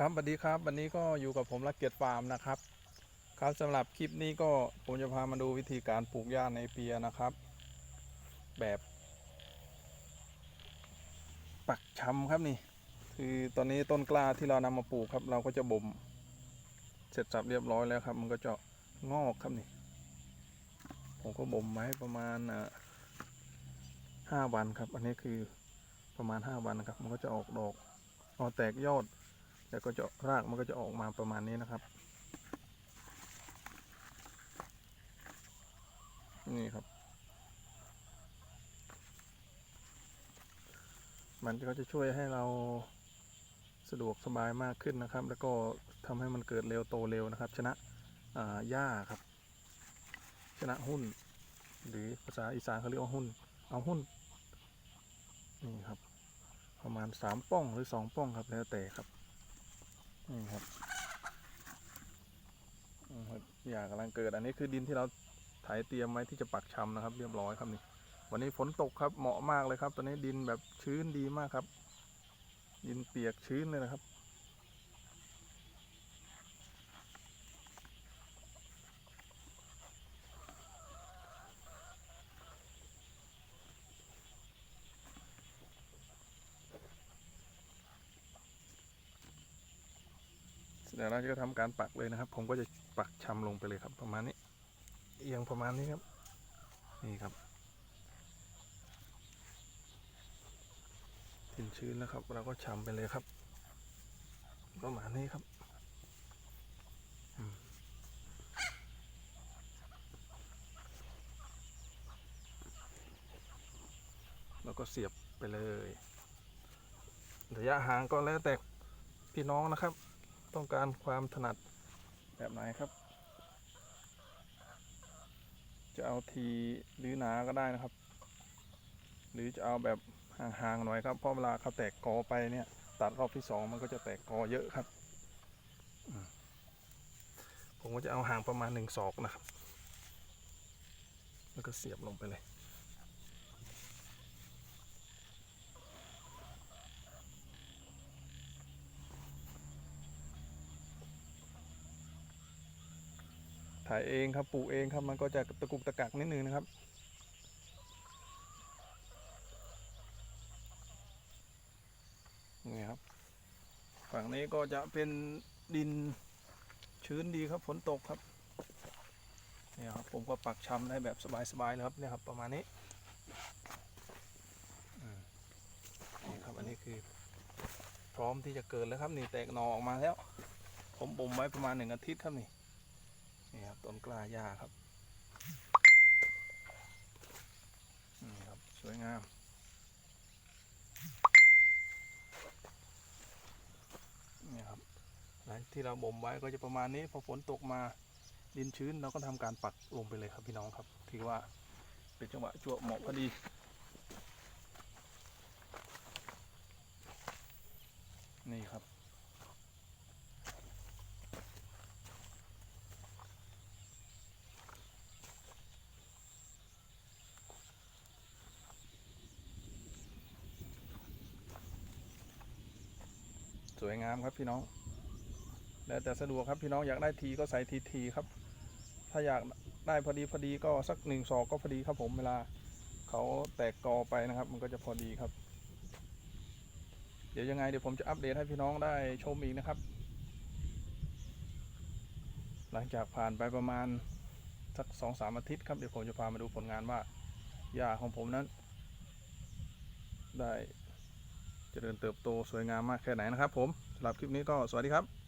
ครับสวัสดีครับ วันนี้ก็อยู่กับผมรักเกียรติฟาร์มนะครับ ครับสำหรับคลิปนี้ก็ผมจะพามาดูวิธีการปลูกหญ้าในเปียนะครับ แบบ ปักชำครับนี่ คือตอนนี้ต้นกล้าที่เรานำมาปลูกครับ เราก็จะบ่ม เสร็จสับเรียบร้อยแล้วครับ มันก็จะงอกครับนี่ ผมก็บ่มไว้ประมาณอ่าห้าวันครับ อันนี้คือประมาณห้าวันนะครับ มันก็จะออกดอกออกแตกยอด แล้วก็จะรากมันก็จะออกมาประมาณนี้นะครับ นี่ครับ มันก็จะช่วยให้เราสะดวกสบายมากขึ้นนะครับ แล้วก็ทำให้มันเกิดเร็วโตเร็วนะครับ ชนะอ่าหญ้าครับ ชนะหุ้น หรือภาษาอีสานเขาเรียกว่าหุ้น เอาหุ้นนี่ครับ ประมาณสามป้องหรือสองป้องครับแล้วแต่ครับ นี่ครับอยากำลังเกิด อันนี้คือดินที่เราถ่ายเตรียมไว้ที่จะปักชำนะครับ เรียบร้อยครับนี่ วันนี้ฝนตกครับเหมาะมากเลยครับ ตอนนี้ดินแบบชื้นดีมากครับ ดินเปียกชื้นเลยนะครับ เดี๋ยวเราจะทำการปักเลยนะครับ ผมก็จะปักชำลงไปเลยครับ ประมาณนี้เอียงประมาณนี้ครับ นี่ครับดินชื้นแล้วครับ เราก็ชำไปเลยครับประมาณนี้ครับแล้วก็เสียบไปเลย ระยะห่างก็แล้วแต่พี่น้องนะครับ ต้องการความถนัดแบบไหนครับ จะเอาทีหรือหนาก็ได้นะครับ หรือจะเอาแบบห่างๆหน่อยครับเพราะเวลาเขาแตกกอไปเนี่ย ตัดรอบที่สองมันก็จะแตกกอเยอะครับผมก็จะเอาห่างประมาณหนึ่งศอกนะครับ แล้วก็เสียบลงไปเลย ถ่ายเองครับปลูกเองครับมันก็จะตะกุกตะกักนิดนึงนะครับนี่ครับ ฝั่งนี้ก็จะเป็นดินชื้นดีครับฝนตกครับเนี่ยครับผมก็ปักชำได้แบบสบายๆเลยครับเนี่ยครับประมาณนี้นี่ครับอันนี้คือ พร้อมที่จะเกิดแล้วครับนี่แตกหนอออกมาแล้ว ผมบ่มไว้ประมาณหนึ่งอาทิตย์ครับนี่ ต้นกล้าหญ้าครับนี่ครับ สวยงามนี่ครับที่เราบ่มไว้ก็จะประมาณนี้พอฝนตกมาดินชื้นเราก็ทำการปักลงไปเลยครับพี่น้องครับถือว่าเป็นจังหวะจั่วเหมาะพอดีนี่ครับ วยงามครับพี่น้อง แล้วแต่สะดวกครับพี่น้องอยากได้ทีก็ใส่ทีทีครับ ถ้าอยากได้พอดีพอดีก็สักหนึ่งศอกก็พอดีครับผมเวลาเขาแตกกอไปนะครับ มันก็จะพอดีครับ เดี๋ยวยังไงเดี๋ยวผมจะอัปเดตให้พี่น้องได้ชมอีกนะครับ หลังจากผ่านไปประมาณสักสองสามอาทิตย์ครับเดี๋ยวผมจะพามาดูผลงานว่าหญ้าของผมนั้น ได้ เจริญเติบโตสวยงามมากแค่ไหนนะครับผมสำหรับคลิปนี้ก็สวัสดีครับ